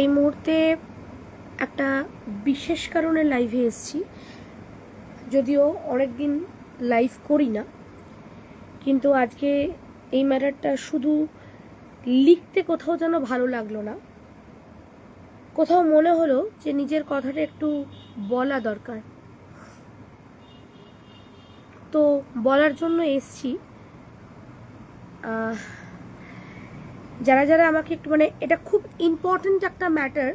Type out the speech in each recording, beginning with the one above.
এই মুহূর্তে একটা বিশেষ কারণে লাইভে এসেছি। যদিও অনেক দিন লাইভ করি না, কিন্তু আজকে এই ম্যাটারটা শুধু লিখতে কোথাও যেন ভালো লাগল না। কোথাও মনে হলো যে নিজের কথাটা একটু বলা দরকার। তো বলার জন্য এসছি। যারা যারা আমাকে একটু মানে এটা খুব ইম্পর্ট্যান্ট একটা ম্যাটার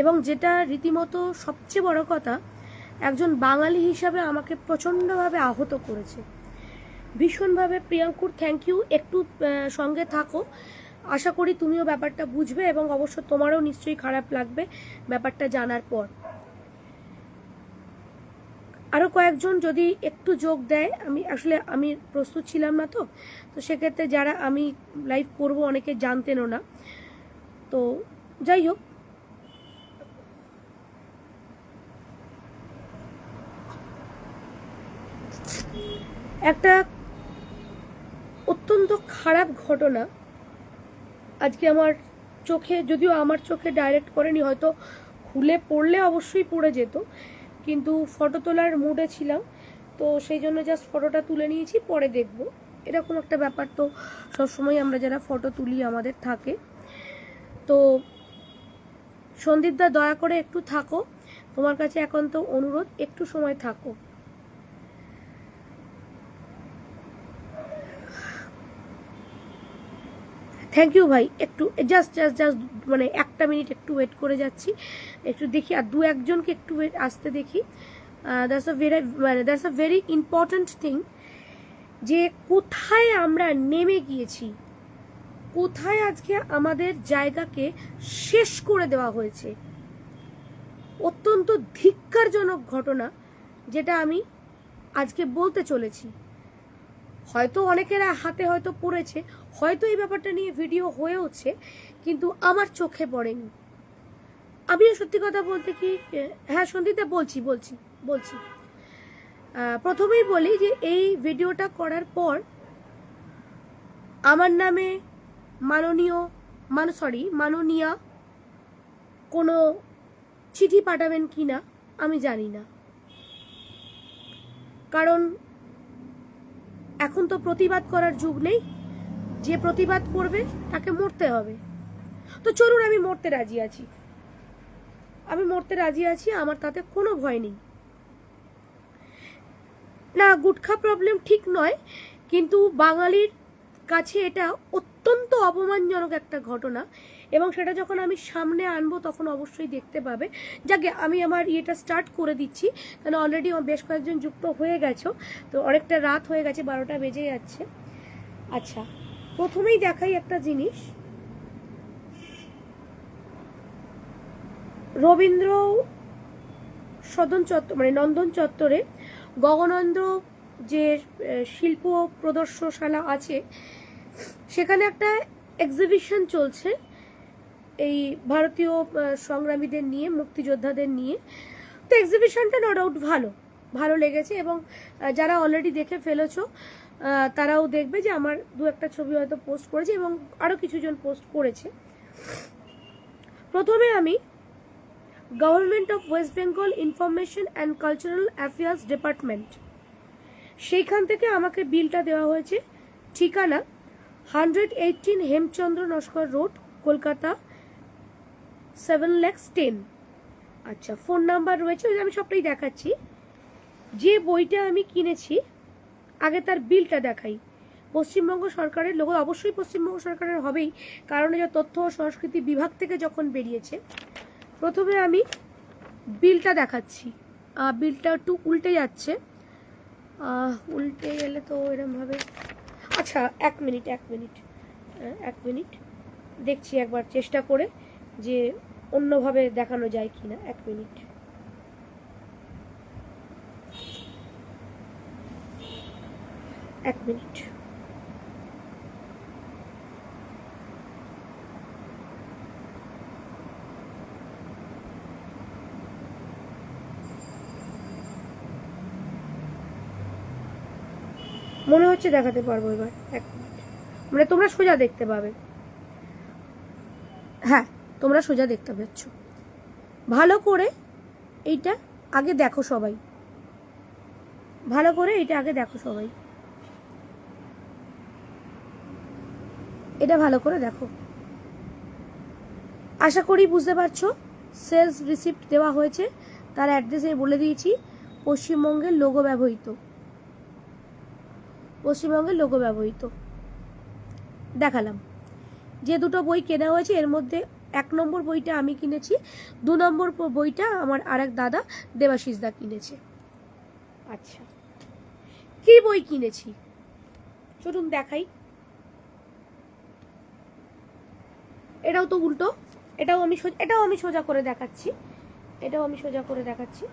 এবং যেটা রীতিমতো সবচেয়ে বড় কথা, একজন বাঙালি হিসাবে আমাকে প্রচণ্ডভাবে আহত করেছে। ভীষণভাবে, প্রিয়াঙ্কুর থ্যাংক ইউ একটু সঙ্গে থাকো। আশা করি তুমিও ব্যাপারটা বুঝবে এবং অবশ্য তোমারও নিশ্চয়ই খারাপ লাগবে ব্যাপারটা জানার পর। আরও কয়েকজন যদি একটু যোগ দেয়, আমি আসলে আমি প্রস্তুত ছিলাম না তো তো সেক্ষেত্রে যারা আমি লাইভ করব অনেকে জানতেনও না। তো যাই হোক। একটা অত্যন্ত খারাপ ঘটনা আজকে আমার চোখে, যদিও আমার চোখে ডাইরেক্ট করেনি, হয়তো খুলে পড়লে অবশ্যই পড়ে যেত। কিন্তু ফটো তোলার মুডে ছিলাম। তো সেই জন্য জাস্ট ফটোটা তুলে নিয়েছি, পরে দেখব। এরকম একটা ব্যাপার তো সবসময় আমরা যারা ফটো তুলি আমাদের থাকে। তো সন্দীপদা দয়া করে একটু থাকো। তোমার কাছে এখন তো অনুরোধ, একটু সময় থাকো। থ্যাংক ইউ ভাই। একটু জাস্ট জাস্ট জাস্ট মানে একটা মিনিট একটু ওয়েট করে যাচ্ছি। একটু দেখি, আর দু একজনকে একটু wait, আসতে দেখি। দ্যাটস আ ভেরি মানে that's a very important thing যে কোথায় আমরা নেমে গিয়েছি, কোথায় আজকে আমাদের জায়গাকে শেষ করে দেওয়া হয়েছে। অত্যন্ত ধিক্কারজনক ঘটনা, যেটা আমি আজকে বলতে চলেছি। হয়তো অনেকের হাতে হয়তো পড়েছে, হয়তো এই ব্যাপারটা নিয়ে ভিডিও হয়েওছে, কিন্তু আমার চোখে পড়েনি। আমিও সত্যি কথা বলতে কি হ্যাঁ সন্দীপদা, বলছি বলছি বলছি। প্রথমেই বলি যে এই ভিডিওটা করার পর আমার নামে মাননীয়, মান সরি মাননীয়া কোনো চিঠি পাঠাবেন কি না আমি জানি না। কারণ এখন তো প্রতিবাদ করার যুগ নেই। যে প্রতিবাদ করবে, তাকে মরতে হবে। তো চলুন, আমি মরতে রাজি আছি। আমি মরতে রাজি আছি, আমার তাতে কোনো ভয় নেই। না, গুটখা প্রবলেম ঠিক নয়, কিন্তু বাঙালির কাছে এটা অত্যন্ত অপমানজনক একটা ঘটনা। এবং সেটা যখন আমি সামনে আনব, তখন অবশ্যই দেখতে পাবে। যাকে, আমি আমার ইয়েটা স্টার্ট করে দিচ্ছি। কারণ অলরেডি বেশ কয়েকজন যুক্ত হয়ে গেছো। তো অনেকটা রাত হয়ে গেছে, বারোটা বেজে যাচ্ছে। আচ্ছা প্রথমেই দেখাই একটা জিনিস। রবীন্দ্র সদন চত্বর মানে নন্দন চত্বরে গগনন্দ্র যে শিল্প প্রদর্শনশালা আছে, সেখানে একটা এক্সিবিশন চলছে। এই ভারতীয় সংগ্রামীদের নিয়ে, মুক্তিযোদ্ধাদের নিয়ে। তো এক্সিবিশনটা নো ডাউট ভালো ভালো লেগেছে এবং যারা অলরেডি দেখে ফেলেছো তারাও দেখবে যে আমার দু একটা ছবি হয়তো পোস্ট করেছে এবং আরও কিছুজন পোস্ট করেছে। প্রথমে আমি government of West Bengal information and cultural affairs department সেইখান থেকে আমাকে বিলটা দেওয়া হয়েছে। ঠিকানা hundred eighteen Hemchandra Naskar road Kolkata. Seven lakhs ten আচ্ছা ফোন নাম্বার রয়েছে, ওই আমি সবটাই দেখাচ্ছি। যে বইটা আমি কিনেছি, আগে তার বিলটা দেখাই। পশ্চিমবঙ্গ সরকারের লোক, অবশ্যই পশ্চিমবঙ্গ সরকারের হবেই, কারণ এটা তথ্য ও সংস্কৃতি বিভাগ থেকে যখন বেরিয়েছে, প্রথমে আমি বিলটা দেখাচ্ছি। বিলটা একটু উল্টে যাচ্ছে। উল্টে গেলে তো এরমভাবে আচ্ছা এক মিনিট এক মিনিট। এক মিনিট। দেখছি একবার চেষ্টা করে যে অন্যভাবে দেখানো যায় কি না এক মিনিট। এক মিনিট। মনে হচ্ছে দেখাতে পারব এবার। এক মিনিট। মানে তোমরা সোজা দেখতে পাবে। হ্যাঁ। তোমরা সোজা দেখতে পাচ্ছ। ভালো করে এইটা আগে দেখো সবাই। ভালো করে এটা আগে দেখো সবাই। এটা ভালো করে দেখো। আশা করি বুঝতে পারছ সেলস রিসিপ্ট দেওয়া হয়েছে, তার অ্যাড্রেসে বলে দিয়েছি, পশ্চিমবঙ্গের লোগো ব্যবহৃত। পশ্চিমবঙ্গের লোগো ব্যবহৃত। দেখালাম। যে দুটো বই কেনা হয়েছে, এর মধ্যে এক নম্বর বইটা আমি কিনেছি দু নম্বর বইটা আমার আরেক দাদা দেবাশিস দা কিনেছে। আচ্ছা। কি বই কিনেছি? চলুন দেখাই। এটাও তো উল্টো এটাও আমি এটাও আমি সোজা করে দেখাচ্ছি। এটাও আমি সোজা করে দেখাচ্ছি।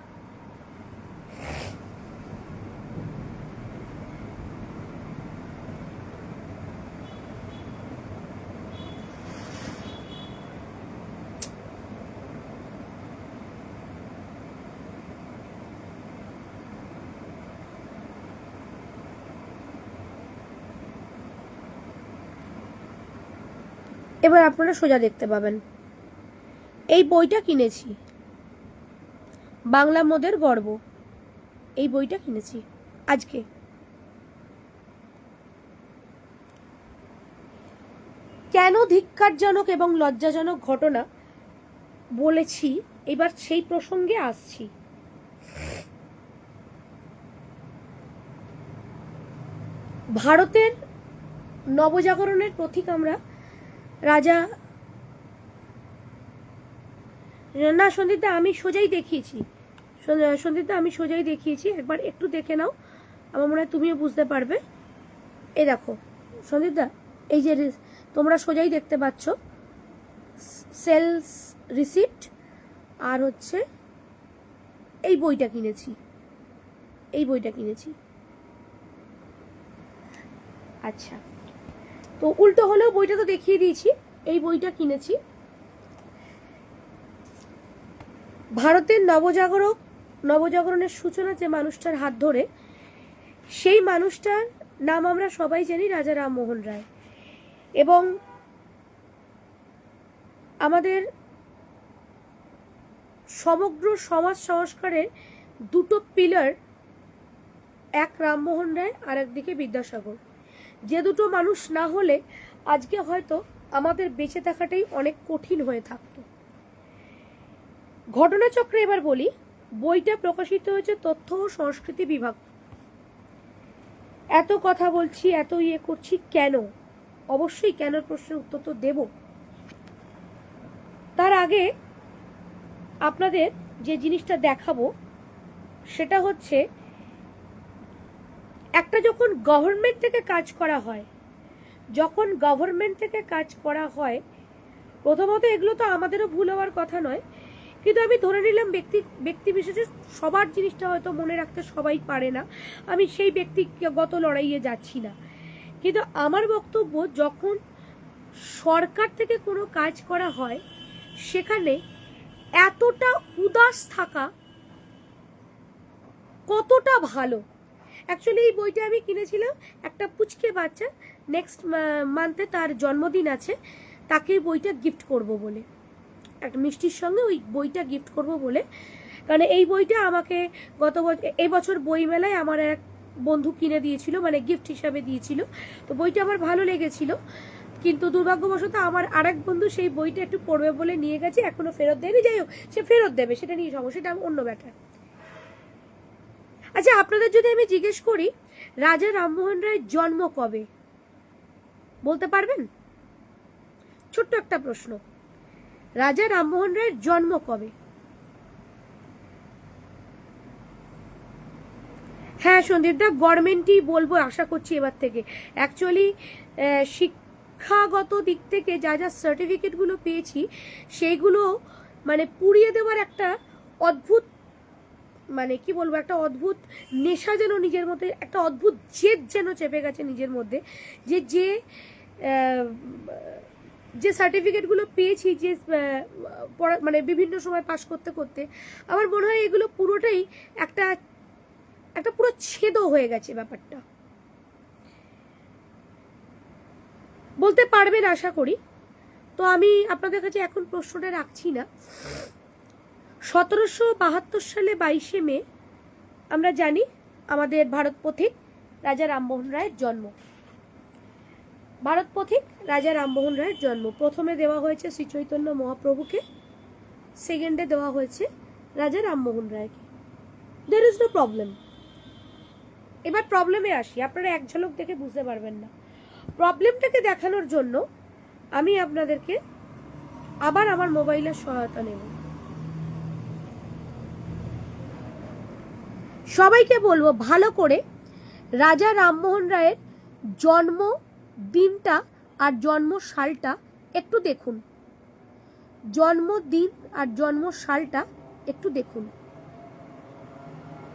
এবার আপনারা সোজা দেখতে পাবেন। এই বইটা কিনেছি। বাংলা মোদের গর্ব। এই বইটা কিনেছি। আজকে। কেন ধিক্কারজনক এবং লজ্জাজনক ঘটনা বলেছি, এবার সেই প্রসঙ্গে আসছি। ভারতের নবজাগরণের প্রতীক আমরা রাজা, না সন্দীপদা আমি সোজাই দেখিয়েছি। সন- সন্দীপদা আমি সোজাই দেখিয়েছি। একবার একটু দেখে নাও। আমার মনে হয় তুমিও বুঝতে পারবে। এই দেখো সন্দীপদা এই যে তোমরা সোজাই দেখতে পাচ্ছ, সেলস রিসিপ্ট, আর হচ্ছে এই বইটা কিনেছি। এই বইটা কিনেছি। আচ্ছা। তো উল্টো হলেও বইটা তো দেখিয়ে দিয়েছি, এই বইটা কিনেছি। ভারতের নবজাগরক নবজাগরণের সূচনা যে মানুষটার হাত ধরে, সেই মানুষটার নাম আমরা সবাই জানি রাজা রামমোহন রায়। এবং আমাদের সমগ্র সমাজ সংস্কারের দুটো পিলার এক রামমোহন রায় আর একদিকে বিদ্যাসাগর। যে দুটো মানুষ না হলে আজকে হয়তো আমাদের বেঁচে থাকাটাই অনেক কঠিন হয়ে থাকতো। ঘটনাচক্রে এবার বলি, বইটা প্রকাশিত হয়েছে তথ্য ও সংস্কৃতি বিভাগ। এত কথা বলছি, এত ইয়ে করছি কেন? অবশ্যই কেন প্রশ্নের উত্তর তো দেব। তার আগে আপনাদের যে জিনিসটা দেখাবো, সেটা হচ্ছে একটা যখন গভর্নমেন্ট থেকে কাজ করা হয়, যখন গভর্নমেন্ট থেকে কাজ করা হয়, প্রথমত এগুলো তো আমাদেরও ভুল হওয়ার কথা নয়, কিন্তু আমি ধরে নিলাম ব্যক্তি ব্যক্তি বিশেষে সবার জিনিসটা হয়তো মনে রাখতে সবাই পারে না, আমি সেই ব্যক্তিগত লড়াইয়ে যাচ্ছি না। কিন্তু আমার বক্তব্য যখন সরকার থেকে কোনো কাজ করা হয়, সেখানে এতটা উদাস থাকা কতটা ভালো অ্যাকচুয়ালি এই বইটা আমি কিনেছিলাম একটা পুচকে বাচ্চা। নেক্সট মান্থে তার জন্মদিন আছে। তাকে বইটা গিফট করব বলে। একটা মিষ্টির সঙ্গে ওই বইটা গিফট করব বলে। কারণ এই বইটা আমাকে গত বছর বছর বইমেলায় আমার এক বন্ধু কিনে দিয়েছিল মানে গিফট হিসাবে দিয়েছিল। তো বইটা আমার ভালো লেগেছিল। কিন্তু দুর্ভাগ্যবশত আমার আরেক বন্ধু সেই বইটা একটু পড়বে বলে নিয়ে গেছে, এখনও ফেরত দেয়নি। যাই হোক, সে ফেরত দেবে, সেটা নিয়ে সমস্যা সেটা অন্য ব্যাটার আচ্ছা আপনাদের যদি আমি জিজ্ঞেস করি, রাজা রামমোহন রায়ের জন্ম কবে? বলতে পারবেন? ছোট্ট একটা প্রশ্ন। রাজা রামমোহন রায়ের জন্ম কবে? হ্যাঁ সন্দীপদা গভর্নমেন্টই বলব, আশা করছি এবার থেকে। অ্যাকচুয়ালি শিক্ষাগত দিক থেকে যা যা সার্টিফিকেটগুলো পেয়েছি, সেইগুলো মানে পুড়িয়ে দেওয়ার একটা অদ্ভুত মানে কি বলব, একটা অদ্ভুত নেশা যেন নিজের মধ্যে, একটা অদ্ভুত জেদ যেন চেপে গেছে নিজের মধ্যে। যে যে যে সার্টিফিকেটগুলো পেয়েছি, যে পড়া মানে বিভিন্ন সময় পাশ করতে করতে, আমার মনে হয় এগুলো পুরোটাই একটা একটা পুরো ছেদও হয়ে গেছে ব্যাপারটা। বলতে পারবেন আশা করি। তো আমি আপনাদের কাছে এখন প্রশ্নটা রাখছি না। সতেরোশো বাহাত্তর সালে বাইশে মে, আমরা জানি আমাদের ভারত পথিক রাজা রামমোহন রায়ের জন্ম। ভারত পথিক রাজা রামমোহন রায়ের জন্ম। প্রথমে দেওয়া হয়েছে শ্রী চৈতন্য মহাপ্রভুকে সেকেন্ডে দেওয়া হয়েছে রাজা রামমোহন রায়কে। দের ইজ নো প্রবলেম এবার প্রবলেমে আসি। আপনারা এক ঝলক দেখে বুঝতে পারবেন না। প্রবলেমটাকে দেখানোর জন্য আমি আপনাদেরকে আবার আমার মোবাইলের সহায়তা নেব। সবাইকে বলব ভালো করে রাজা রামমোহন রায়ের জন্ম দিনটা আর জন্ম সালটা একটু দেখুন। জন্মদিন আর জন্ম সালটা একটু দেখুন।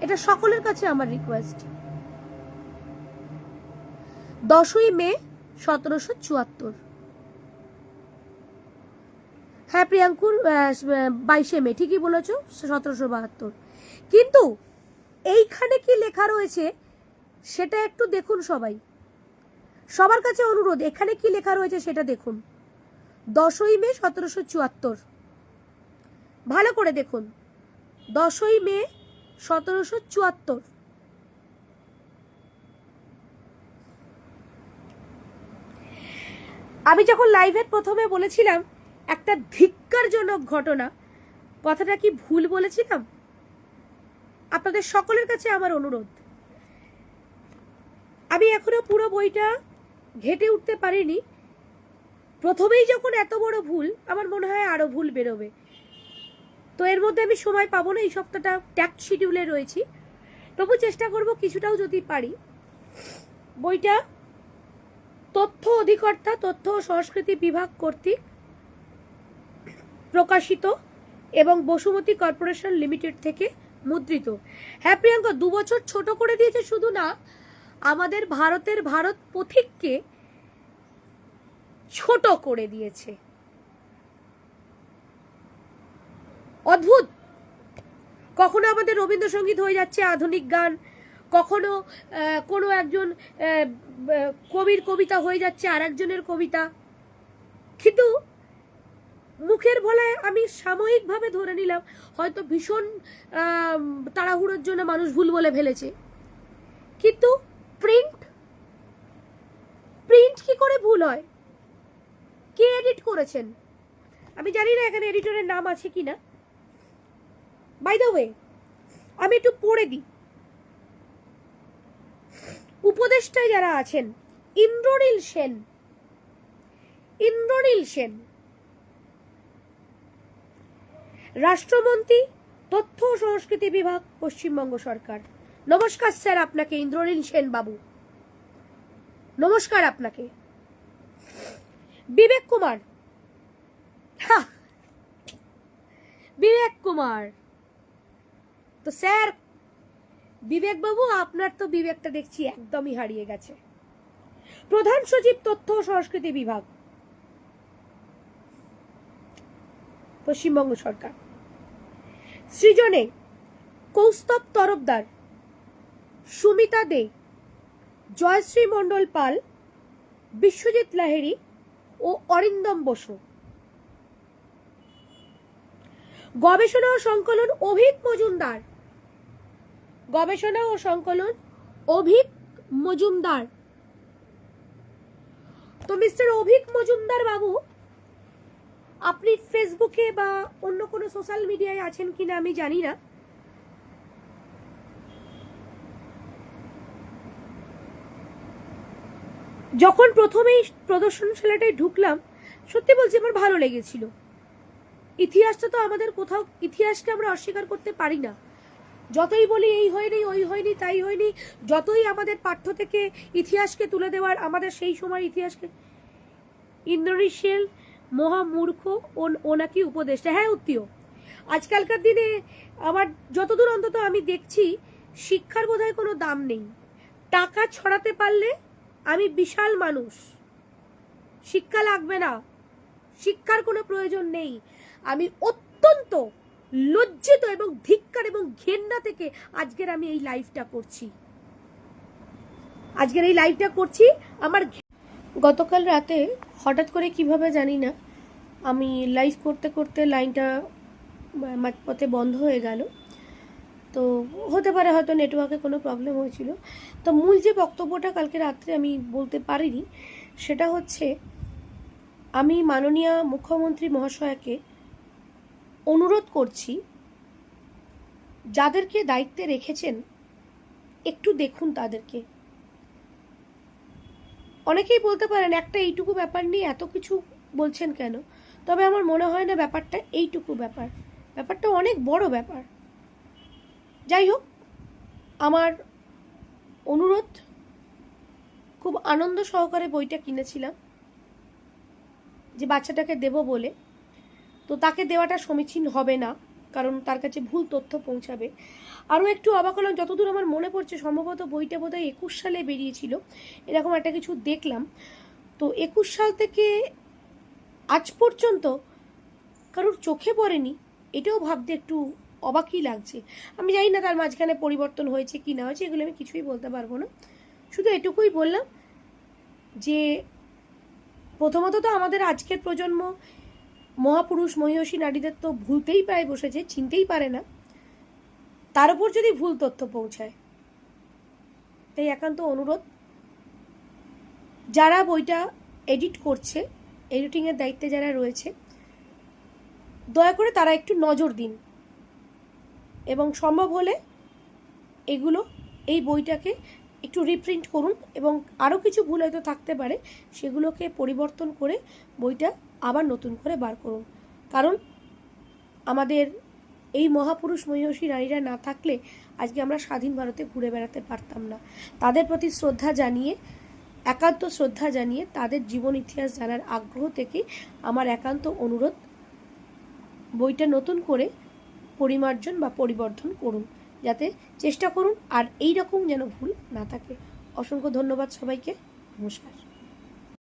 এটা সকলের কাছে আমার রিকোয়েস্ট দশই মে সতেরোশো চুয়াত্তর। হ্যাঁ প্রিয়াঙ্কুর বাইশে মে, ঠিকই বলেছ, সতেরোশো বাহাত্তর। কিন্তু এইখানে কি লেখা রয়েছে সেটা একটু দেখুন সবাই। সবার কাছে অনুরোধ, এখানে কি লেখা রয়েছে সেটা দেখুন। দশই মে সতেরোশো চুয়াত্তর। ভালো করে দেখুন। দশই মে সতেরোশো চুয়াত্তর। আমি যখন লাইভের প্রথমে বলেছিলাম, একটা ধিক্কারজনক ঘটনা, কথাটা কি ভুল বলেছিলাম? আপনাদের সকলের কাছে আমার অনুরোধ। আমি এখনও পুরো বইটা ঘেটে উঠতে পারিনি। প্রথমেই যখন এত বড় ভুল, আমার মনে হয় আরও ভুল বেরোবে। তো এর মধ্যে আমি সময় পাবো না, এই সপ্তাহটা ট্যাক্ট শিডিউলে রয়েছি। তবু চেষ্টা করব কিছুটাও যদি পারি। বইটা তথ্য অধিকর্তা, তথ্য ও সংস্কৃতি বিভাগ কর্তৃক প্রকাশিত এবং বসুমতী কর্পোরেশন লিমিটেড থেকে মুদ্রিত। হ্যাঁ প্রিয়াঙ্কা দু বছর ছোট করে দিয়েছে শুধু না, আমাদের ভারতের ভারত পথিককে ছোট করে দিয়েছে। অদ্ভুত! কখনো আমাদের রবীন্দ্রসঙ্গীত হয়ে যাচ্ছে আধুনিক গান, কখনো কোনো একজন কবির কবিতা হয়ে যাচ্ছে আর কবিতা। কিন্তু মুখের ভলায় আমি সাময়িকভাবে ধরে নিলাম, হয়তো ভীষণ তাড়াহুড়োর জন্য মানুষ ভুল বলে ফেলেছে। কিন্তু প্রিন্ট প্রিন্ট কি করে ভুল হয়? কে এডিট করেছেন? আমি জানি না এখানে এডিটরের নাম আছে কি না বাই দ্য ওয়ে আমি একটু পড়ে দিই। উপদেষ্টায় যারা আছেন, ইন্দ্রনীল সেন। ইন্দ্রনীল সেন। রাষ্ট্রমন্ত্রী, তথ্য ও সংস্কৃতি বিভাগ, পশ্চিমবঙ্গ সরকার। নমস্কার স্যার আপনাকে, ইন্দ্রনীল সেন বাবু। নমস্কার আপনাকে। বিবেক কুমার! বিবেক কুমার। তো স্যার, বিবেক বাবু, আপনার তো বিবেকটা দেখছি একদমই হারিয়ে গেছে। প্রধান সচিব, তথ্য ও সংস্কৃতি বিভাগ। পশ্চিমবঙ্গ সরকার। সৃজনে কৌস্তব তরফদার সুমিতা দে, জয়শ্রী মণ্ডল পাল, বিশ্বজিৎ লাহেরি ও অরিন্দম বসু। গবেষণা ও সংকলন অভিক মজুমদার। গবেষণা ও সংকলন অভিক মজুমদার। তো মিস্টার অভিক মজুমদার বাবু আপনি ফেসবুকে বা অন্য কোনো সোশ্যাল মিডিয়ায় আছেন কিনা আমি জানি না। যখন প্রথমেই প্রদর্শনশালাটায় ঢুকলাম, সত্যি বলছি আমার ভালো লেগেছিল। ইতিহাসটা তো আমাদের কোথাও, ইতিহাসকে আমরা অস্বীকার করতে পারি না। যতই বলি এই হয়নি, ওই হয়নি, তাই হয়নি, যতই আমাদের পাঠ্য থেকে ইতিহাসকে তুলে দেওয়ার, আমাদের সেই সময় ইতিহাসকে ইন্দ্রনীশেল মহামূর্খ ও ও নাকি উপদেষ্টা। হ্যাঁ উত্তীয় আজকালকার দিনে আমার যতদূর অন্তত আমি দেখছি, শিক্ষার বোধহয় কোনো দাম নেই। টাকা ছড়াতে পারলে আমি বিশাল মানুষ। শিক্ষা লাগবে না। শিক্ষার কোনো প্রয়োজন নেই। আমি অত্যন্ত লজ্জিত এবং ধিক্কার এবং ঘেন্না থেকে আজকের আমি এই লাইভটা করছি। আজকের এই লাইভটা করছি, আমার গতকাল রাতে হঠাৎ করে কীভাবে জানি না, আমি লাইভ করতে করতে লাইনটা মাঝপথে বন্ধ হয়ে গেল। তো হতে পারে হয়তো নেটওয়ার্কে কোনো প্রবলেম হয়েছিল। তো মূল যে বক্তব্যটা কালকে রাত্রে আমি বলতে পারিনি, সেটা হচ্ছে আমি মাননীয় মুখ্যমন্ত্রী মহাশয়কে অনুরোধ করছি, যাদেরকে দায়িত্বে রেখেছেন, একটু দেখুন তাদেরকে। অনেকেই বলতে পারেন, একটা এইটুকু ব্যাপার নিয়ে এত কিছু বলছেন কেন? তবে আমার মনে হয় না ব্যাপারটা এইটুকু ব্যাপার। ব্যাপারটা অনেক বড় ব্যাপার। যাই হোক, আমার অনুরোধ, খুব আনন্দ সহকারে বইটা কিনেছিলাম, যে বাচ্চাটাকে দেব বলে। তো তাকে দেওয়াটা সমীচীন হবে না। কারণ তার কাছে ভুল তথ্য পৌঁছাবে। আরও একটু অবাক হলাম, যতদূর আমার মনে পড়ছে, সম্ভবত বইটা বোধহয় একুশ সালে বেরিয়েছিল। এরকম একটা কিছু দেখলাম। তো একুশ সাল থেকে আজ পর্যন্ত কারোর চোখে পড়েনি, এটাও ভাবতে একটু অবাকই লাগছে। আমি জানি না তার মাঝখানে পরিবর্তন হয়েছে কি না হয়েছে, এগুলো আমি কিছুই বলতে পারব না। শুধু এটুকুই বললাম যে, প্রথমত তো আমাদের আজকের প্রজন্ম মহাপুরুষ মহিষী নারীদের তো ভুলতেই প্রায় বসেছে, চিনতেই পারে না। তার উপর যদি ভুল তথ্য পৌঁছায়, তাই একান্ত অনুরোধ। যারা বইটা এডিট করছে, এডিটিংয়ের দায়িত্বে যারা রয়েছে, দয়া করে তারা একটু নজর দিন। এবং সম্ভব হলে এগুলো, এই বইটাকে একটু রিপ্রিন্ট করুন এবং আরও কিছু ভুল হয়তো থাকতে পারে, সেগুলোকে পরিবর্তন করে বইটা আবার নতুন করে বার করুন। কারণ আমাদের এই মহাপুরুষ মহিষী নারীরা না থাকলে আজকে আমরা স্বাধীন ভারতে ঘুরে বেড়াতে পারতাম না। তাদের প্রতি শ্রদ্ধা জানিয়ে, একান্ত শ্রদ্ধা জানিয়ে তাদের জীবন ইতিহাস জানার আগ্রহ থেকে আমার একান্ত অনুরোধ, বইটা নতুন করে পরিমার্জন বা পরিবর্ধন করুন। যাতে চেষ্টা করুন আর এই রকম যেন ভুল না থাকে। অসংখ্য ধন্যবাদ সবাইকে। নমস্কার।